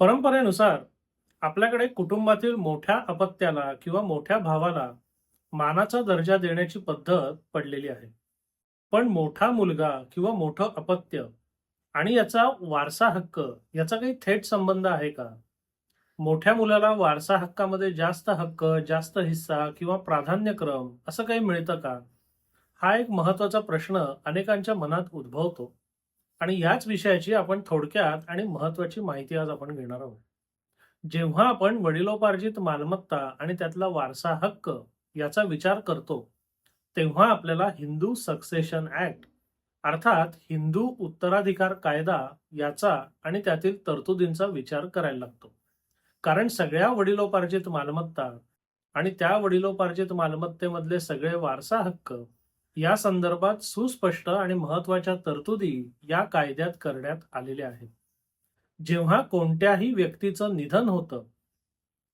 परंपरेनुसार आपल्याकडे कुटुंबातील मोठ्या अपत्याला किंवा मोठ्या भावाला मानाचा दर्जा देण्याची पद्धत पडलेली आहे. पण मोठा मुलगा किंवा मोठं अपत्य आणि याचा वारसा हक्क याचा काही थेट संबंध आहे का? मोठ्या मुलाला वारसा हक्कामध्ये जास्त हक्क जास्त हिस्सा किंवा प्राधान्यक्रम असं काही मिळतं का? हा एक महत्त्वाचा प्रश्न अनेकांच्या मनात उद्भवतो. आणि याच विषयाची आपण थोडक्यात आणि महत्वाची माहिती आज आपण घेणार आहोत. जेव्हा आपण वडिलोपार्जित मालमत्ता आणि त्यातला वारसा हक्क याचा विचार करतो तेव्हा आपल्याला हिंदू सक्सेशन ऍक्ट अर्थात हिंदू उत्तराधिकार कायदा याचा आणि त्यातील तरतुदींचा विचार करायला लागतो. कारण सगळ्या वडिलोपार्जित मालमत्ता आणि त्या वडिलोपार्जित मालमत्तेमधले सगळे वारसा हक्क या संदर्भात सुस्पष्ट आणि महत्त्वाच्या तरतुदी या कायद्यात करण्यात आलेल्या आहेत. जेव्हा कोणत्याही व्यक्तीचं निधन होतं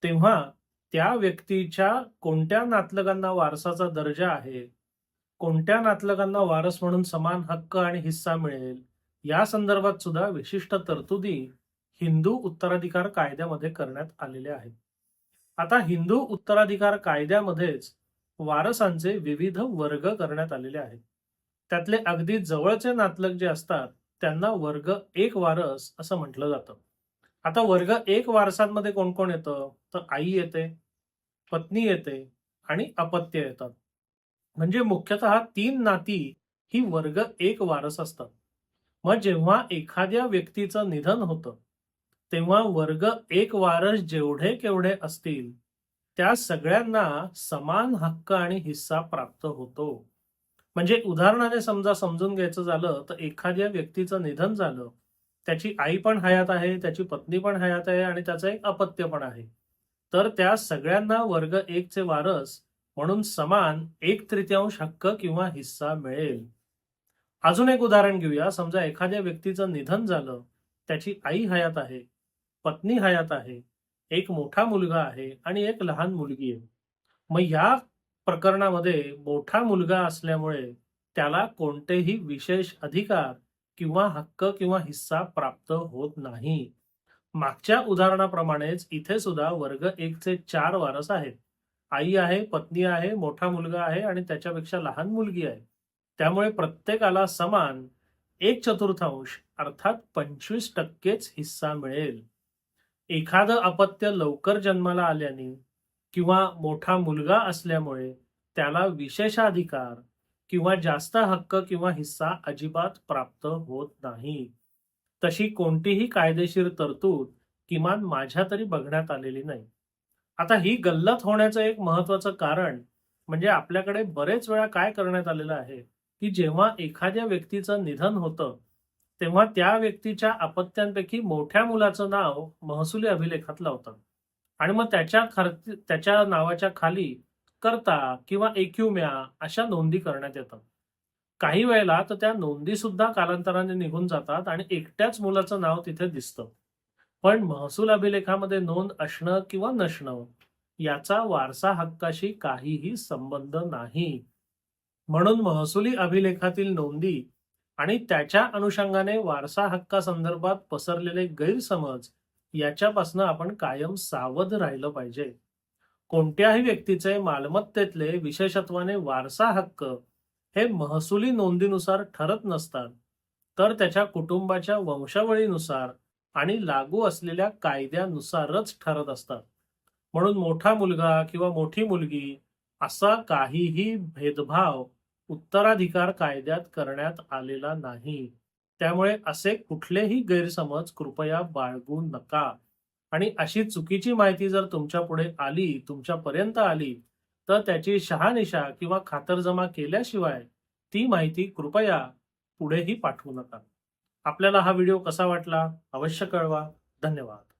तेव्हा त्या व्यक्तीच्या कोणत्या नातलगांना वारसाचा दर्जा आहे कोणत्या नातलगांना वारस म्हणून समान हक्क आणि हिस्सा मिळेल या संदर्भात सुद्धा विशिष्ट तरतुदी हिंदू उत्तराधिकार कायद्यामध्ये करण्यात आलेल्या आहेत. आता हिंदू उत्तराधिकार कायद्यामध्येच वारसांचे विविध वर्ग करण्यात आलेले आहेत. त्यातले अगदी जवळचे नातलग जे असतात त्यांना वर्ग एक वारस असं म्हटलं जातं. आता वर्ग एक वारसांमध्ये कोण कोण येतं? तर आई येते पत्नी येते आणि अपत्य येतात. म्हणजे मुख्यतः तीन नाती ही वर्ग एक वारस असतात. मग जेव्हा एखाद्या व्यक्तीचं निधन होतं तेव्हा वर्ग एक वारस जेवढे केवढे असतील त्या सगळ्यांना समान हक्क आणि हिस्सा प्राप्त होतो. म्हणजे उदाहरणाने समजा समजून घ्यायचं झालं तर एखाद्या व्यक्तीचं निधन झालं त्याची आई पण हयात आहे त्याची पत्नी पण हयात आहे आणि त्याचं एक अपत्य पण आहे. तर त्या सगळ्यांना वर्ग एकचे वारस म्हणून समान एक तृतीयांश हक्क किंवा हिस्सा मिळेल. अजून एक उदाहरण घेऊया. समजा एखाद्या व्यक्तीचं निधन झालं त्याची आई हयात आहे पत्नी हयात आहे एक मोठा मुलगा आहे आणि एक लहान मुलगी आहे. मग या प्रकरणामध्ये मोठा मुलगा असल्यामुळे त्याला कोणतेही विशेष अधिकार किंवा हक्क किंवा हिस्सा प्राप्त होत नाही. मागच्या उदाहरणाप्रमाणेच इथे सुद्धा वर्ग एकचे चार वारस आहेत. आई आहे पत्नी आहे मोठा मुलगा आहे आणि त्याच्यापेक्षा लहान मुलगी आहे. त्यामुळे प्रत्येकाला समान एक चतुर्थांश अर्थात पंचवीस टक्केच हिस्सा मिळेल. एखादं अपत्य लवकर जन्माला आल्याने किंवा मोठा मुलगा असल्यामुळे त्याला विशेषाधिकार किंवा जास्त हक्क किंवा हिस्सा अजिबात प्राप्त होत नाही. तशी कोणतीही कायदेशीर तरतूद किमान माझ्या तरी बघण्यात आलेली नाही. आता ही गल्लत होण्याचं एक महत्वाचं कारण म्हणजे आपल्याकडे बरेच वेळा काय करण्यात आलेलं आहे की जेव्हा एखाद्या व्यक्तीचं निधन होतं तेव्हा त्या व्यक्तीच्या अपत्यांपैकी मोठ्या मुलाचं नाव महसुली अभिलेखात लावतात आणि मग त्याच्या खर त्याच्या नावाच्या खाली करता किंवा एक्युम्या अशा नोंदी करण्यात येतात. काही वेळेला तर त्या नोंदी सुद्धा कालांतराने निघून जातात आणि एकट्याच मुलाचं नाव तिथे दिसतं. पण महसूल अभिलेखामध्ये नोंद असणं किंवा नसणं याचा वारसा हक्काशी काहीही संबंध नाही. म्हणून महसुली अभिलेखातील नोंदी आणि त्याच्या अनुषंगाने वारसा हक्कासंदर्भात पसरलेले गैरसमज याच्यापासून आपण कायम सावध राहिलं पाहिजे. कोणत्याही व्यक्तीचे मालमत्तेतले विशेषत्वाने वारसा हक्क हे महसुली नोंदीनुसार ठरत नसतात तर त्याच्या कुटुंबाच्या वंशावळीनुसार आणि लागू असलेल्या कायद्यानुसारच ठरत असतात. म्हणून मोठा मुलगा किंवा मोठी मुलगी असा काहीही भेदभाव उत्तराधिकार कायद्यात करण्यात आलेला नाही. त्यामुळे असे कुठलेही गैरसमज कृपया बाळगू नका. आणि अशी चुकीची माहिती जर तुमच्यापुढे आली तुमच्यापर्यंत आली तर त्याची शहानिशा किंवा खातरजमा केल्याशिवाय ती माहिती कृपया पुढेही पाठवू नका. आपल्याला हा व्हिडिओ कसा वाटला? अवश्य कळवा. धन्यवाद.